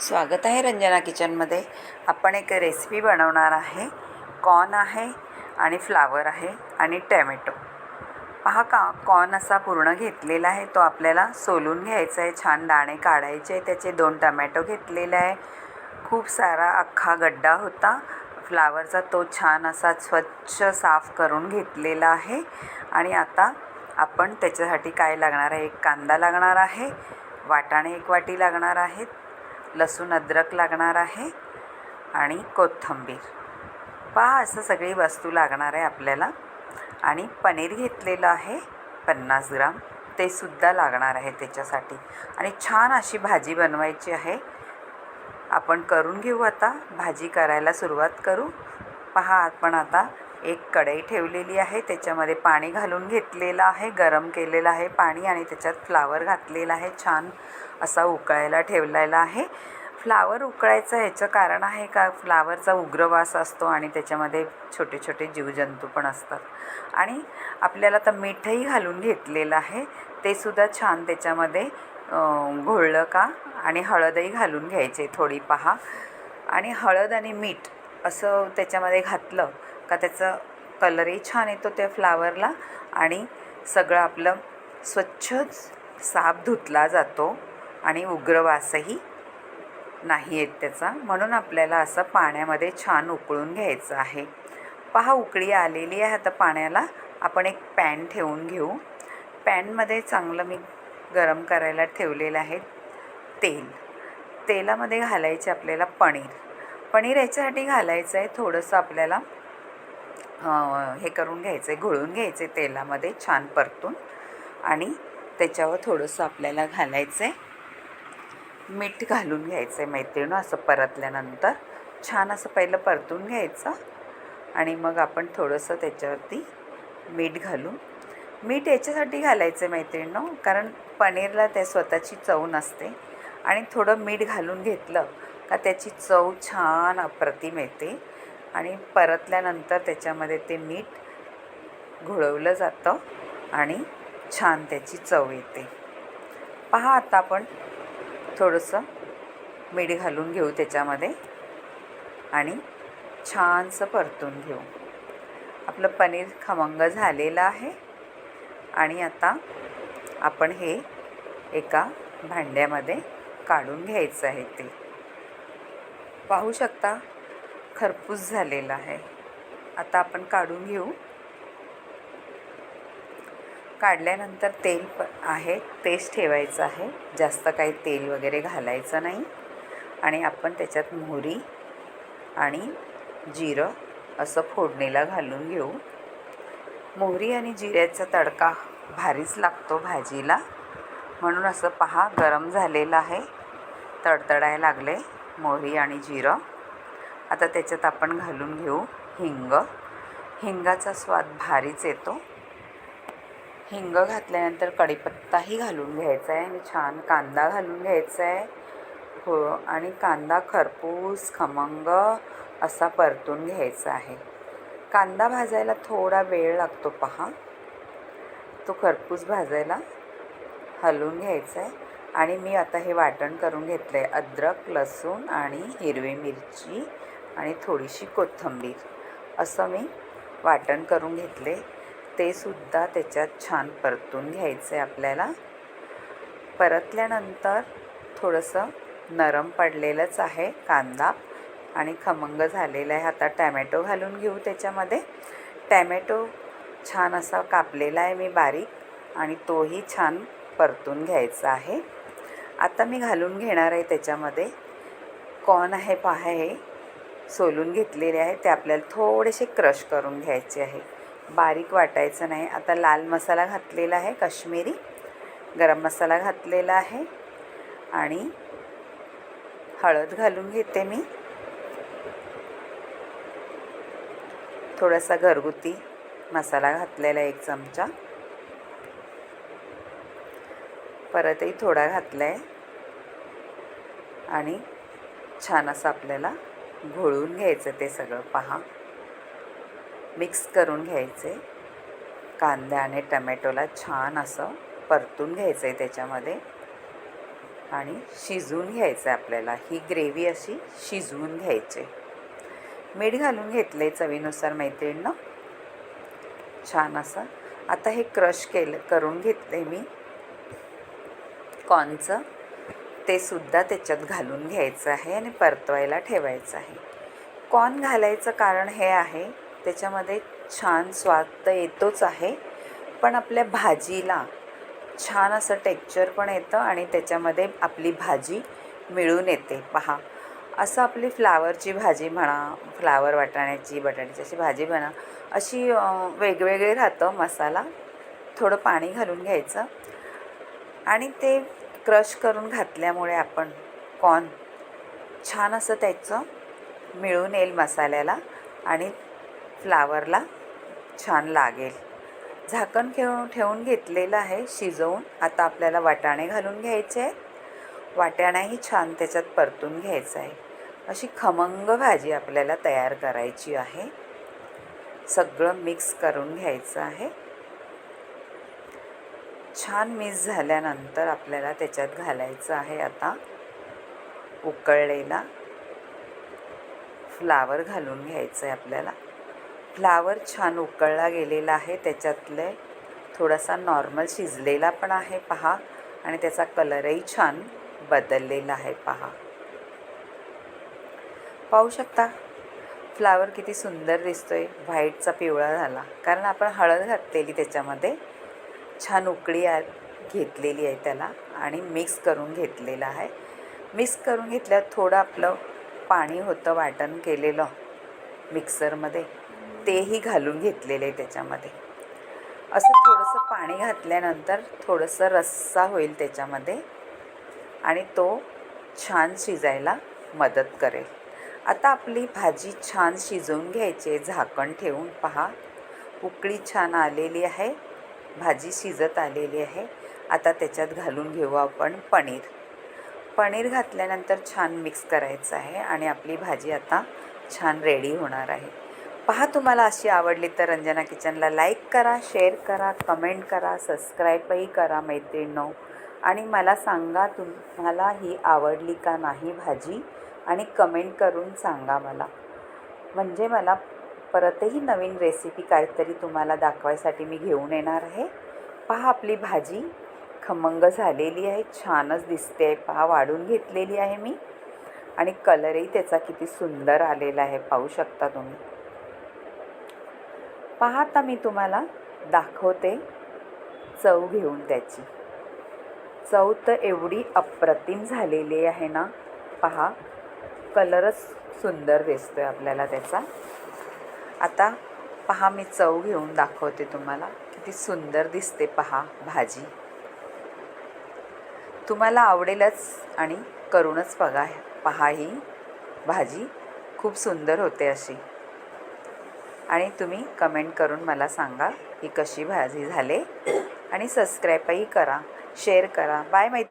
स्वागत आहे रंजना किचनमध्ये. आपण एक रेसिपी बनवणार आहे. कॉर्न आहे आणि फ्लावर आहे आणि टॅमॅटो. पहा का कॉर्न असा पूर्ण घेतलेला आहे. तो आपल्याला सोलून घ्यायचा आहे. छान दाणे काढायचे त्याचे दोन टमॅटो घेतलेले आहे. खूप सारा अख्खा गड्डा होता. फ्लावरचा तो छान असा स्वच्छ साफ करून घेतलेला आहे. आणि आता आपण त्याच्यासाठी काय लागणार आहे? एक कांदा लागणार आहे. वाटाणे एक वाटी लागणार आहेत. लसूण अद्रक लागणार आहे आणि कोथिंबीर. पहा असं सगळी वस्तू लागणार आहे आपल्याला. आणि पनीर घेतलेलं आहे पन्नास ग्राम. ते सुद्धा लागणार आहे त्याच्यासाठी. आणि छान अशी भाजी बनवायची आहे. आपण करून घेऊ आता. भाजी करायला सुरुवात करू. पहा आपण आता एक कढई ठेवलेली आहे त्याच्यामध्ये पाणी घालून घेतलेलं आहे गरम केलेलं आहे पाणी आणि त्याच्यात फ्लावर घातलेला आहे छान असा उकळायला ठेवलेला आहे. फ्लावर उकळायचं ह्याचं कारण आहे का फ्लावरचा उग्रवास असतो आणि त्याच्यामध्ये छोटे छोटे जीवजंतू पण असतात. आणि आपल्याला तर मीठही घालून घेतलेलं आहे ते सुद्धा छान त्याच्यामध्ये घोळलं का आणि हळदही घालून घ्यायचे थोडी पहा. आणि हळद आणि मीठ असं त्याच्यामध्ये घातलं का त्याचं कलरही छान येतो त्या फ्लावरला आणि सगळं आपलं स्वच्छच साफ धुतला जातो आणि उग्रवासही नाही येत त्याचा. म्हणून आपल्याला असं पाण्यामध्ये छान उकळून घ्यायचं आहे. पहा उकळी आलेली आहे आता पाण्याला. आपण एक पॅन ठेवून घेऊ. पॅनमध्ये चांगलं मी गरम करायला ठेवलेलं आहे तेल. तेलामध्ये घालायचे आपल्याला पनीर. पनीर याच्यासाठी घालायचं आहे थोडंसं आपल्याला हे करून घ्यायचं आहे घोळून घ्यायचं आहे तेलामध्ये छान परतून आणि त्याच्यावर थोडंसं आपल्याला घालायचं आहे मीठ घालून घ्यायचं आहे मैत्रिणं असं परतल्यानंतर. छान असं पहिलं परतून घ्यायचं आणि मग आपण थोडंसं त्याच्यावरती मीठ घालून. मीठ याच्यासाठी घालायचं आहे मैत्रिणं कारण पनीरला त्या स्वतःची चव नसते. आणि थोडं मीठ घालून घेतलं का त्याची चव छान अप्रतिम येते. आणि परतल्यानंतर त्याच्यामध्ये ते मीठ घोळवलं जातं आणि छान त्याची चव येते. पहा आता आपण थोडंसं मीठ घालून घेऊ त्याच्यामध्ये आणि छानसं परतून घेऊ. आपलं पनीर खमंग झालेलं आहे आणि आता आपण हे एका भांड्यामध्ये काढून घ्यायचं आहे ते. पाहू शकता खरपूस झालेला आहे. आता आपण काढून घेऊ. काढल्यानंतर तेल प आहे तेच ठेवायचं आहे. जास्त काही तेल वगैरे घालायचं नाही. आणि आपण त्याच्यात मोहरी आणि जिरं असं फोडणीला घालून घेऊ. मोहरी आणि जिऱ्याचा तडका भारीच लागतो भाजीला. म्हणून असं पहा गरम झालेलं आहे. तडतडायला लागले मोहरी आणि जिरं. आता त्याच्यात आपण घालून घेऊ हिंग. हिंगाचा स्वाद भारीच येतो. हिंग घातल्यानंतर कढीपत्ताही घालून घ्यायचा आहे आणि छान कांदा घालून घ्यायचा आहे. हो आणि कांदा खरपूस खमंग असा परतून घ्यायचा आहे. कांदा भाजायला थोडा वेळ लागतो पहा. तो खरपूस भाजायला हलवून घ्यायचा आहे. आणि मी आता हे वाटण करून घेतलं आहे अद्रक लसूण आणि हिरवी मिरची. आणि थोडीशी कोथिंबीर असं मी वाटण करून घेतले. ते सुद्धा त्याच्यात छान परतून घ्यायचं आहे आपल्याला. परतल्यानंतर थोडंसं नरम पडलेलंच आहे कांदा आणि खमंग झालेला आहे. आता टॅमॅटो घालून घेऊ त्याच्यामध्ये. टॅमॅटो छान असा कापलेला आहे मी बारीक आणि तोही छान परतून घ्यायचा आहे. आता मी घालून घेणार आहे त्याच्यामध्ये. कॉर्न आहे पहा हे. सोलून घेतलेले आहे. ते आपल्याला थोडेसे क्रश करून घ्यायचे आहे. बारीक वाटायचं नाही. आता लाल मसाला घातलेला आहे काश्मीरी. गरम मसाला घातलेला आहे. आणि हळद घालून घेते मी. थोडासा घरगुती मसाला घातलेला एक चमचा. परतही थोडा घातला आहे आणि छान असं आपल्याला घोळून घ्यायचं ते सगळं पहा. मिक्स करून घ्यायचे. कांदे आणि टमॅटोला छान असं परतून घ्यायचं आहे त्याच्यामध्ये. आणि शिजवून घ्यायचं आहे आपल्याला. ही ग्रेव्ही अशी शिजवून घ्यायची. मीठ घालून घेतलं आहे चवीनुसार मैत्रिणीनं. छान असं. आता हे क्रश केलं करून घेतलं आहे मी. कॉर्नचं ते सुद्धा त्याच्यात घालून घ्यायचं आहे आणि परतवायला ठेवायचं आहे. कॉर्न घालायचं कारण हे आहे त्याच्यामध्ये छान स्वाद तर येतोच आहे पण आपल्या भाजीला छान असं टेक्चर पण येतं आणि त्याच्यामध्ये आपली भाजी मिळून येते. पहा असं आपली फ्लावरची भाजी म्हणा फ्लावर वाटाण्याची बटाट्याची अशी भाजी म्हणा अशी वेगवेगळे राहतं मसाला. थोडं पाणी घालून घ्यायचं आणि ते क्रश करून घातल्यामुळे आपण कॉर्न छान असं त्याचं मिळून येईल मसाल्याला आणि फ्लावरला छान लागेल. झाकण ठेवून ठेवून घेतलेलं आहे शिजवून. आता आपल्याला वाटाणे घालून घ्यायचे आहेत. वाटाणाही छान त्याच्यात परतून घ्यायचं आहे. अशी खमंग भाजी आपल्याला तयार करायची आहे. सगळं मिक्स करून घ्यायचं आहे. छान मिस झाल्यानंतर आपल्याला त्याच्यात घालायचं आहे आता उकळलेला फ्लावर घालून घ्यायचं आहे आपल्याला. फ्लावर छान उकळला गेलेला आहे त्याच्यातले थोडासा नॉर्मल शिजलेला पण आहे पहा. आणि त्याचा कलरही छान बदललेला आहे पहा. पाहू शकता फ्लावर किती सुंदर दिसतोय व्हाईटचा पिवळा झाला. कारण आपण हळद घातलेली त्याच्यामध्ये छान उकळी आ घेतलेली आहे त्याला आणि मिक्स करून घेतलेलं आहे. मिक्स करून घेतल्यावर थोडं आपलं पाणी होतं वाटण केलेलं मिक्सरमध्ये तेही घालून घेतलेलं आहे त्याच्यामध्ये. असं थोडंसं पाणी घातल्यानंतर थोडंसं रस्सा होईल त्याच्यामध्ये आणि तो छान शिजायला मदत करेल. आता आपली भाजी छान शिजवून घ्यायची आहे. झाकण ठेवून पहा. उकळी छान आलेली आहे. भाजी शिजत आलेली आहे. आता त्याच्यात घालून घेऊ आपण पनीर. पनीर घातल्यानंतर छान मिक्स करायचं आहे आणि आपली भाजी आता छान रेडी होणार आहे. पहा तुम्हाला अशी आवडली तर रंजना किचनला लाईक करा शेअर करा कमेंट करा सबस्क्राईबही करा मैत्रिणींनो. आणि मला सांगा तुम्हाला ही आवडली का नाही भाजी आणि कमेंट करून सांगा मला. म्हणजे मला परतही नवीन रेसिपी काहीतरी तुम्हाला दाखवायसाठी मी घेऊन येणार आहे. पहा आपली भाजी. खमंग झालेली आहे. छानच दिसते आहे. पहा वाढून घेतलेली आहे मी. आणि कलरही त्याचा किती सुंदर आलेला आहे. पाहू शकता तुम्ही. पहा आता मी तुम्हाला दाखवते चव घेऊन त्याची. चव तर एवढी अप्रतिम झालेली आहे ना. पहा कलरच सुंदर दिसतोय आपल्याला त्याचा. आता पहा मी चव घेऊन दाखवते तुम्हाला. किती सुंदर दिसते पहा भाजी. तुम्हाला आवडेलच आणि करूनच बघा. पहा ही भाजी खूप सुंदर होते अशी. आणि तुम्ही कमेंट करून मला सांगा ही कशी भाजी झाले. आणि सबस्क्राईबही करा शेअर करा. बाय माहिती